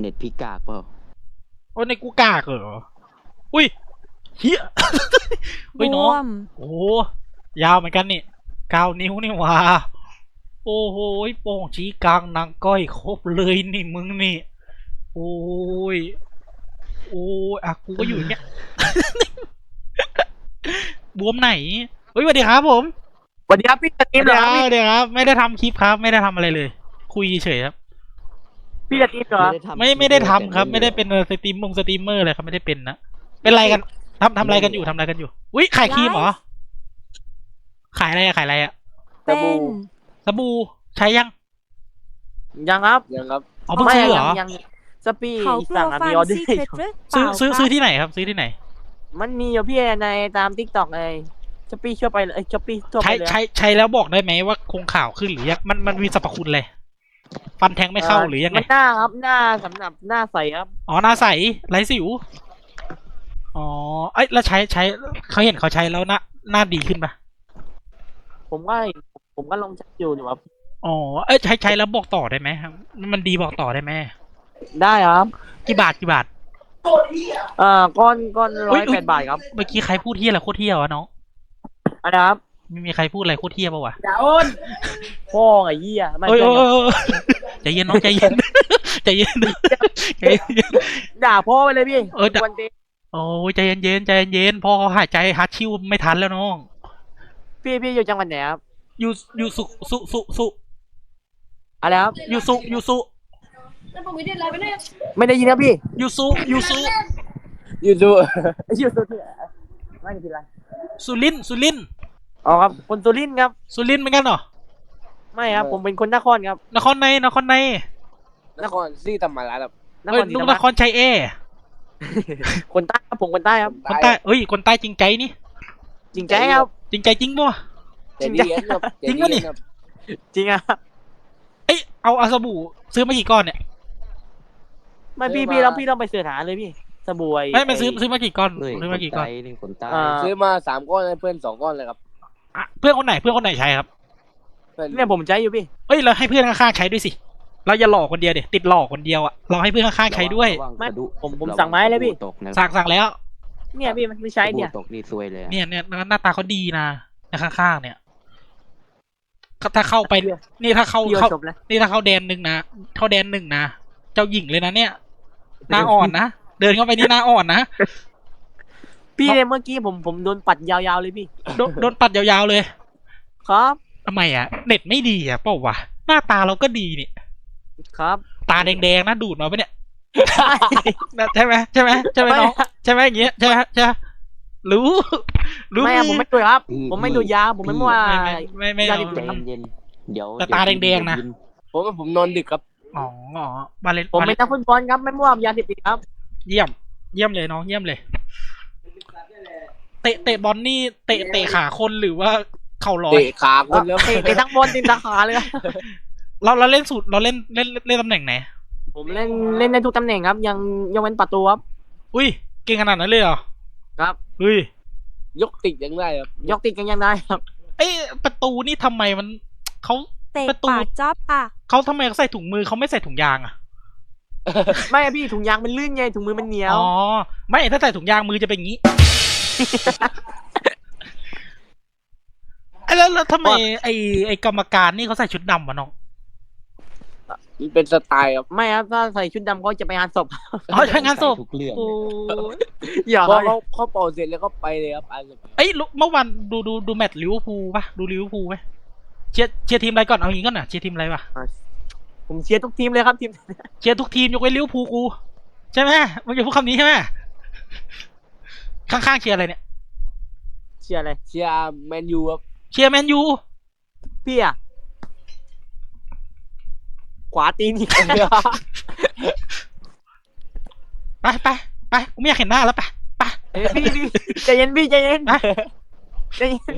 เน็ตพี่กากเปล่าโอ้ในกูกากเหรอ อุ้ยเฮียเฮ้ยน้องบวมโอ้โหยาวเหมือนกันนี่เก้านิ้วนี่หว่า โอ้โหโป่งชี้กลางนางก้อยครบเลยนี่มึงนี่ โอ้ย โอ้ยอะกูก็อยู่อย่างเงี้ยบวมไหนเฮ้ยสวัสดีครับผมสวัสดีครับพี่สตีสมเหรอครับวัสดีครับ ไม่ได้ทำคลิปครับ ไม่ได้ทำอะไรเลย คุยเฉยครับ พี่สตีมเหรอทำไม่ไม่ได้ทำครับ ไม่ได้เป็นสตรีมมงสตรีมเมอร์อะไรครับไม่ได้เป็นนะเป็นไรกันทำทำอะไรกันอยู่ทำอะไรกันอยู่อุ้ยขายครีมเหรอขายอะไรอะขายอะไรอะเป็นสบู่ใช้ยังยังครับยังครับ อ๋อเพิ่งซื้อเหรอไม่ยังยังสปีเขาโปรสั่งอะฟัมีนออเดอซีร์ เครตหรือเปซื้อล่าซื้อครับซื้อที่ไหนครับ ซื้อที่ไหน มันมีอยู่พี่ในตามทิกตอกเลยสปีชั่วไปเลยช้อปปี้ทั่วไปใช้เลยใช้ใช้แล้วบอกได้ไหมว่าคงข่าวขึ้นหรือยังมันมันมีสรรพคุณเลย ฟันแทงไม่เข้าหรือยังไงมันหน้าครับหน้าสำหรับหน้าใสครับ อ๋อหน้าใสไร้สิว อ๋อเอ้ยแล้วใช้ใช้เขาเห็นเขาใช้แล้วหน้าหน้าดีขึ้นปะผมว่าผมก็ลองใช้อยู่อยู่ครับอ๋อเอ้ยใช้ใช้แล้วบอกต่อได้ไหมครับมันดีบอกต่อได้ไหมได้ครับกี่บาทกี่บาทอ่าก้อนก้อนเฮ้ร้อยยแปดบาทครับ เมื่อกี้ใครพูดเที่ยอะไรโคตรเที่ยวะน้องอันนะครับ ไม่มีใครพูดอะไรโคตรเที่ยปะวะอย่าอ้นพ่อไอ้เหี้ยไม่เอ้ยใช่เอ้ยครับเอ้ยเอ้ยใจเย็นน้องใจเย็นใจเย็นใจเย็น ด่าพ่อไปเลยพี่เออด่า วันเดโอ้ยใจเย็นเย็นใจเย็นพ่อเขาหายใจฮัดชิวไม่ทันแล้วน้องพี่พี่อยู่จังหวัดไหนครับอยู่อยู่สุสุสุสุอะไรครับอยู่สุอยู่สุไม่ได้ยินครับพี่อยู่สุอยู่สุยูทูอยู่สุดที่ไม่ได้ยินอะไรสุรินทร์สุรินทร์ อ๋อครับคนสุรินทร์ครับ สุรินทร์เหมือนกันเหรอ ไม่ครับ ผมเป็นคนนครครับ นครใน นครในนครซีธรรมราชครับนเอ้คยรศรีลูธรกรมนราชครชัยเอ คนใต้ครับผมคนใต้ครับ คนใต้เอ้ย คนใต้จริงใจนี่ จริงใจครับ จริงใจจริงปะวะแต่ดีเอ็นครับจริงปะนี่ครับจริงอะเอ้ย เอาเอาสบู่ซื้อมากี่ก้อนเนี่ย ไม่พี่พี่ต้องพี่ต้องไปเสิร์ชหาเลยพี่สบู่ไอ้ไม่ไม่ซื้อซื้อมากี่ก้อนเฮ้ยซื้อคมานกี่ก้ใต้อน นี่คนใต้อ่าซื้อมาสามก้อนให้เพื่อนสองก้อนเลยครับ อะเพื่อนคนไหนเพื่อนคนไหนใช้ครับเพื่อนเนี่ยผมใช้อยู่พี่เอ้ยเราให้เพื่อนข้างๆใช้ด้วยสิ เราอย่าหลอกคนเดียวเดี๋ยติดหลอกคนเดียวอะเราให้เพื่อนข้างๆใช้ด้วยระวังไม่สะดุผมผมระวัสั่งไม้เลยพี่สบู่ตกนะสั่งสั่งแล้ว เนี่ยพี่มันไม่ใช้เนี่ยสบู่ตกนี่ซวยเลยอะเนี่ยเนี่ยหน้าตาเขาดีนะในข้างๆเนี่ยถ้าเข้าไปนี่ถ้าเข้าพี่เข้าเอาจบแล้วนี่ถ้าเข้าแดนหนึ่งนะเข้าแดนหนึ่งนะเจ้าหญิงเลยนะเนี่ยหน้าอ่อนนะเดินเข้าไปนี่หน้าอ่อนนะ พี่เนี่ยเมื่อกี้ผมผมโดนปัดยาวๆเลยพี่ โดนโดนปัดยาวๆเลยครับทำไมอะเน็ตไม่ดีอะเปล่าวะหน้าตาเราก็ดีนี่ครับ ตาแดงๆนะดูดมาปะเนี่ยนะใช่ไหมใช่ไหมใช่ไหมน้องใช่ไหมอย่างเงี้ยใช่ไหมใช่ไหมรู้รู้ไม่อะผมอไม่ดูครับพี่ผมไม่ดูยาผมไม่ว่าไม่ไม่ไม่ยาเอาดิบใจเย็นๆเดี๋ยวแต่ตาแดงๆนะเยวผมว่าผมนอนดึกครับอ๋ออ๋อบาเลนผมเป็นนักฟุตบอลครับไม่มั่วยาเสพติดครับ เยี่ยม เยี่ยมเลยน้องเยี่ยมเลย เตะเตะบอลนี่เตะเตะขาคนหรือว่าเข่าลอยเตะขาคนแล้วเตะเตะทั้งบอลเตะทั้งขาเลยครับเราเราเล่นสูตรเราเล่นเล่นเล่นตำแหน่งไหนผมเล่นเล่นในทุกตำแหน่งครับ ยังยังเป็นประตูครับอุ้ยเก่งขนาดนั้นเลยเหรอครับเฮ้ยยกติดยังได้ครับยกติดกันยังได้ครับเอ้ยประตูนี่ทำไมมันเขาเตะประตูปากจ๊อบอะเขาทำไมเขาใส่ถุงมือเขาไม่ใส่ถุงยางอะไม่อะพี่ถุงยางมันลื่นไงถุงมือมันเหนียวอ๋อไม่ถ้าใส่ถุงยางมือจะเป็นอย่างนี้เอ้ย แล้วแล้วทำไมไอไอกรรมการนี่เขาใส่ชุดดำวะน้องมันเป็นสไตล์ครับไม่ครับถ้าใส่ชุดดำเขาจะไปงานศพอ๋อใช่งานศพทุกเรื่องโอ้เลยยอย่าพอเขาเขาเขาเป่าเสร็จแล้วก็ไปเลยครับอันสุดท้ายเอ้ยรู้เมื่อวานดูดูดูแมตช์ลิเวอร์พูลปะดูลิเวอร์พูลไหมเชียร์เชียร์ทีมอะไรก่อนเอางี้ก่อนนะเชียร์ทีมอะไรปะผมเชียร์ทุกทีมเลยครับทีมเชียร์ทุกทีมยกเว้นลิเวอร์พูลกูใช่ไหมมึงอย่าพูดคำนี้ใช่ไหม ข้างๆเชียร์อะไรเนี่ย เชียร์อะไรเชียร์แมนยูครับเชียร์แมนยู พี่อะขวาตีนอีกไปไปไปกูไม่อยากเห็นหน้าแล้วไปไป เอ้ยพี่พี่ใจเย็นพี่ใจเย็นไปใจเย็น